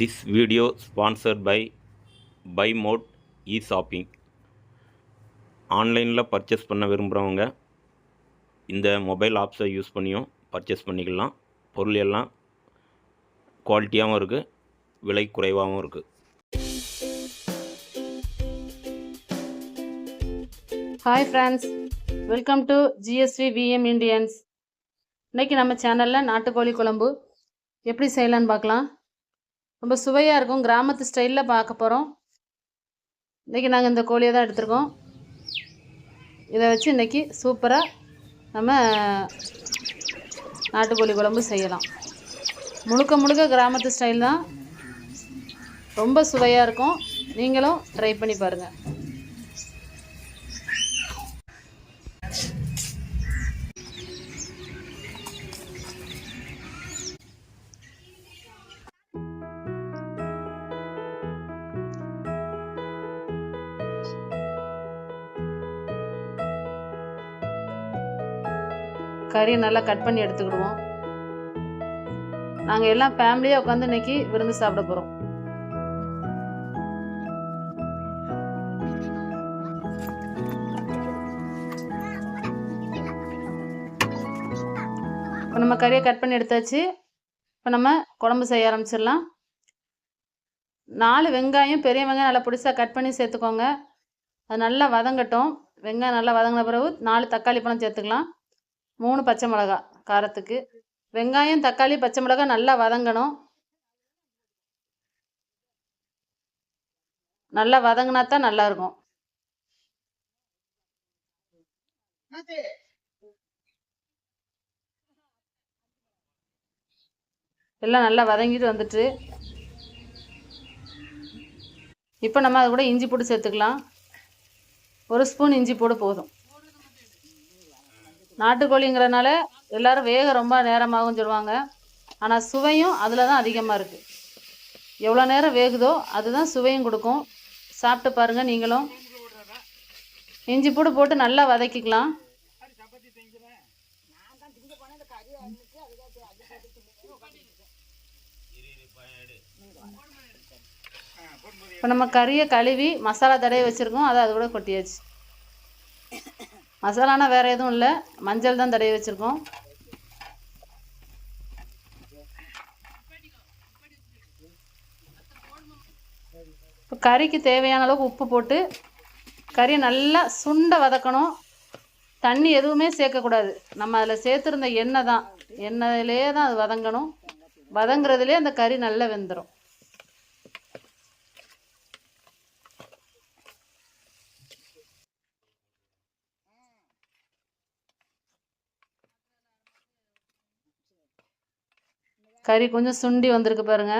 This video sponsored by by mod e shopping ஆன்லைனில் purchase பண்ண விரும்புகிறவங்க இந்த மொபைல் ஆப்ஸை யூஸ் பண்ணியும் பர்ச்சேஸ் பண்ணிக்கலாம். பொருள் எல்லாம் குவாலிட்டியாகவும் இருக்குது விலை குறைவாகவும் இருக்குது hi friends welcome to GSV VM Indians இன்னைக்கு நம்ம சேனலில் நாட்டுக்கோழி குழம்பு எப்படி செய்யலான்னு பார்க்கலாம். ரொம்ப சுவையாக இருக்கும். கிராமத்து ஸ்டைலில் பார்க்க போகிறோம் இன்றைக்கி நாங்கள் இந்த கோழியை தான் எடுத்திருக்கோம். இதை வச்சு இன்றைக்கி சூப்பராக நம்ம நாட்டுக்கோழி குழம்பு செய்யலாம். முழுக்க முழுக்க கிராமத்து ஸ்டைல் தான். ரொம்ப சுவையாக இருக்கும். நீங்களும் ட்ரை பண்ணி பாருங்கள் கறியை நல்லா கட் பண்ணி எடுத்துக்கிடுவோம். நாங்கள் எல்லாம் ஃபேமிலியாக உட்காந்து இன்னைக்கு விருந்து சாப்பிட போகிறோம் இப்போ நம்ம கறியை கட் பண்ணி எடுத்தாச்சு. இப்போ நம்ம குழம்பு செய்ய ஆரம்பிச்சிடலாம். நாலு வெங்காயம் பெரிய வெங்காயம் நல்லா பிடிச்சா கட் பண்ணி சேர்த்துக்கோங்க. அது நல்லா வதங்கட்டும். வெங்காயம் நல்லா வதங்கின பிறகு நாலு தக்காளி பழம் சேர்த்துக்கலாம். மூணு பச்சை மிளகா காரத்துக்கு. வெங்காயம் தக்காளி பச்சை மிளகா நல்லா வதங்கணும். நல்லா வதங்கினா தான் நல்லா இருக்கும் எல்லாம் நல்லா வதங்கிட்டு வந்துட்டு. இப்போ நம்ம அது கூட இஞ்சி போட்டு சேர்த்துக்கலாம். ஒரு ஸ்பூன் இஞ்சி போடு போதும். நாட்டுக்கோழிங்கிறனால எல்லாரும் வேக ரொம்ப நேரமாகும் சொல்லுவாங்க. ஆனால் சுவையும் அதில் தான் அதிகமாக இருக்குது எவ்வளோ நேரம் வேகுதோ அதுதான் சுவையும் கொடுக்கும். சாப்பிட்டு பாருங்கள் நீங்களும். இஞ்சி பூடு போட்டு நல்லா வதக்கிக்கலாம். இப்போ நம்ம கறியை கழுவி மசாலா தடவை வச்சுருக்கோம். அதை அது கூட கொட்டியாச்சு. மசாலானா வேறு எதுவும் இல்லை. மஞ்சள் தான் தடவி வச்சுருக்கோம். இப்போ கறிக்கு தேவையான அளவுக்கு உப்பு போட்டு கறியை நல்லா சுண்ட வதக்கணும். தண்ணி எதுவுமே சேர்க்கக்கூடாது. நம்ம அதில் சேர்த்துருந்த எண்ணெய் தான். எண்ணெயிலே தான் அது வதங்கணும். வதங்குறதுலே அந்த கறி நல்லா வெந்துடும் கறி கொஞ்சம் சுண்டி வந்திருக்கு பாருங்க.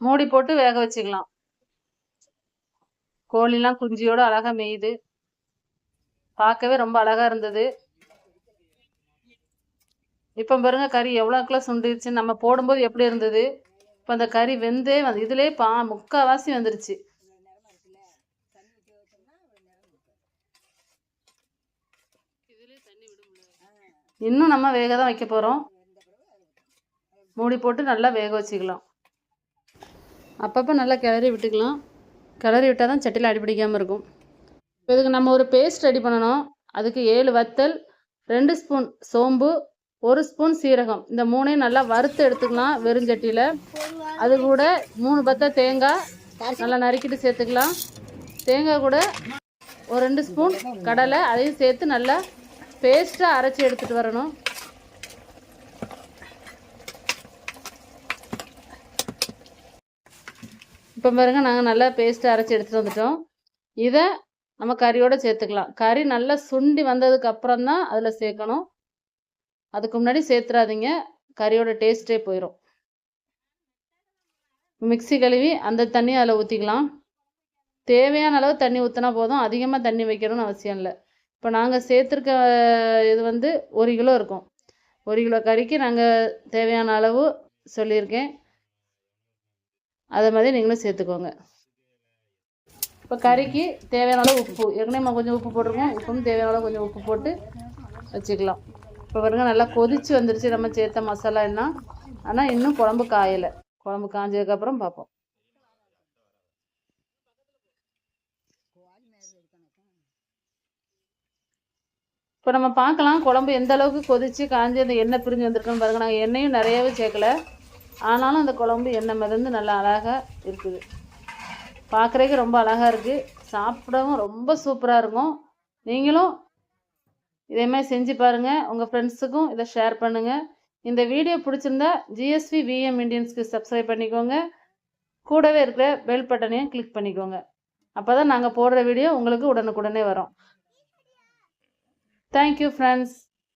மூடி போட்டு வேக வச்சுக்கலாம். கோழிலாம் குஞ்சியோட அழகா மேயுது. பார்க்கவே ரொம்ப அழகா இருந்தது. இப்போ பாருங்க கறி எவ்வளோக்கெல்லாம் சுண்டிருச்சு நம்ம போடும்போது எப்படி இருந்தது? இப்போ அந்த கறி வெந்தே வந்து இதுலேயே பா முக்கால்வாசி வந்துருச்சு. இன்னும் நம்ம வேக தான் வைக்க போகிறோம் மூடி போட்டு நல்லா வேக வச்சுக்கலாம். அப்பப்போ நல்லா கிளறி விட்டுக்கலாம். கிளறி விட்டால் தான் சட்டியில் அடிப்பிடிக்காமல் இருக்கும். இப்போ இதுக்கு நம்ம ஒரு பேஸ்ட் ரெடி பண்ணணும். அதுக்கு ஏழு வத்தல் ரெண்டு ஸ்பூன் சோம்பு ஒரு ஸ்பூன் சீரகம். இந்த மூணையும் நல்லா வறுத்து எடுத்துக்கலாம் வெறுஞ்சட்டியில் அது கூட மூணு பத்த தேங்காய் நல்லா நறுக்கிட்டு சேர்த்துக்கலாம். தேங்காய் கூட ஒரு ரெண்டு ஸ்பூன் கடலை அதையும் சேர்த்து நல்லா பேஸ்ட்டாக அரைச்சி எடுத்துகிட்டு வரணும். இப்போ பாருங்க நாங்கள் நல்லா பேஸ்ட்டு அரைச்சி எடுத்துகிட்டு வந்துட்டோம். இதை நம்ம கறியோடு சேர்த்துக்கலாம். கறி நல்லா சுண்டி வந்ததுக்கு அப்புறம் தான் அதில் சேர்க்கணும். அதுக்கு முன்னாடி சேர்த்துறாதீங்க. கறியோட டேஸ்ட்டே போயிடும் மிக்சி கழுவி அந்த தண்ணியை அதில் ஊற்றிக்கலாம் தேவையான அளவு தண்ணி ஊற்றினா போதும். அதிகமாக தண்ணி வைக்கணும்னு அவசியம் இல்லை. இப்போ நாங்கள் சேர்த்துருக்க இது வந்து ஒரு கிலோ இருக்கும். ஒரு கிலோ கறிக்கு நாங்கள் தேவையான அளவு சொல்லியிருக்கேன். அதை மாதிரி நீங்களும் சேர்த்துக்கோங்க. இப்போ கறிக்கு தேவையான அளவு உப்பு. ஏற்கனவே நம்ம கொஞ்சம் உப்பு போட்டிருக்கோம். உப்பும் தேவையான அளவு கொஞ்சம் உப்பு போட்டு வச்சுக்கலாம். இப்போ பாருங்க நல்லா கொதிச்சு வந்துருச்சு. நம்ம சேர்த்த மசாலா என்ன? ஆனால் இன்னும் குழம்பு காயலை. குழம்பு காஞ்சதுக்கப்புறம் பார்ப்போம் இப்போ நம்ம பார்க்கலாம் குழம்பு எந்த அளவுக்கு கொதிச்சு காஞ்சி அந்த எண்ணெய் பிரிஞ்சு வந்திருக்குன்னு பாருங்க. நாங்கள் எண்ணெயும் நிறையவே சேர்க்கல. ஆனாலும் அந்த குழம்பு எண்ணெய் மிதந்து நல்லா அழகாக இருக்குது. பார்க்குறதுக்கு ரொம்ப அழகாக இருக்குது சாப்பிடவும் ரொம்ப சூப்பராக இருக்கும். நீங்களும் இதே மாதிரி செஞ்சு பாருங்கள் உங்கள் ஃப்ரெண்ட்ஸுக்கும் இதை ஷேர் பண்ணுங்கள் இந்த வீடியோ பிடிச்சிருந்தா ஜிஎஸ்வி விஎம் இண்டியன்ஸ்க்கு சப்ஸ்கிரைப் பண்ணிக்கோங்க. கூடவே இருக்கிற பெல் பட்டனையும் கிளிக் பண்ணிக்கோங்க. அப்போ தான் நாங்கள் போடுற வீடியோ உங்களுக்கு உடனுக்குடனே வரும். Thank you friends